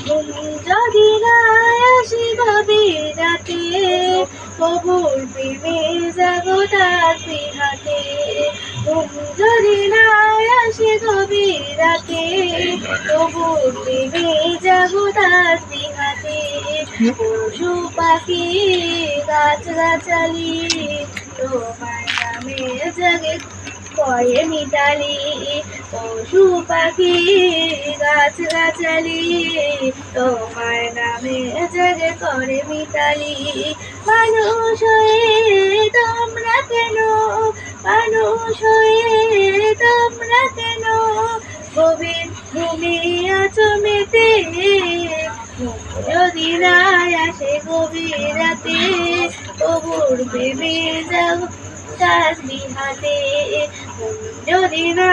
যদি না আসে গভীর রাতে কবুল প্রেমে জাগো তাসবি হাতে ঘুম যদি না আসে গভীর রাতে কবুল প্রেমে জাগো তাসবি হাতে পশু পাখি, গাছ গাছালি, তোমার নামে জাগে করে মিতালি পশু পাখি গাছ গাছালি তোমার নামে জাগে করে মিতালি। মানুষ হয়ে তোমরা কেন? মানুষ হয়ে তোমরা কেন? গভীর ঘুমিয়ে চমেতে যদি না আসে গভীর রাতে কবুর বেবি যাও তাসবি হাতে যদি না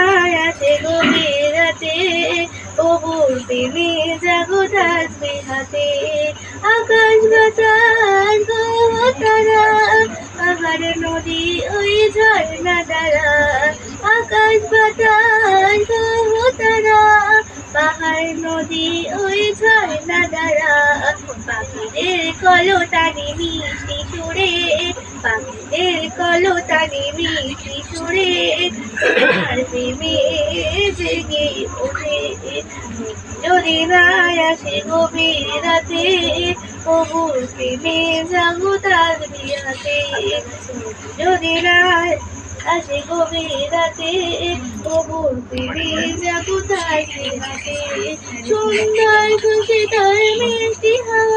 আসে গভীর রাতে কবুর বেবি যাগো তাসবি হাতে। আকাশ বাতাস তারা, পাহাড় নদী ওই ঝর্ণা দ্বারা। আকাশ বাতাস তারা, পাহাড় নদী ওই ঝর্ণা দ্বারা। পাখিদের কলতানি মিষ্টি সুরে পাখিদের কলতানি মিষ্টি সুরে তোমার প্রেমে জেগে ওঠে। যদি না আসে গভীর রাতে কবুল প্রেমে জাগো তার বিয়াতে যদি না আসে গভীর রাতে কবুল প্রেমে জাগো তার বিয়াতে সুন্দর খুশি তার মিষ্টি হাওয়া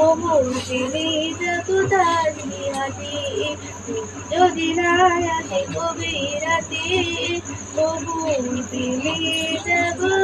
মোমোর পেলে যাব তার হাতে যদি না আসে গভীর রাতে মোমোর পেলে যাব তার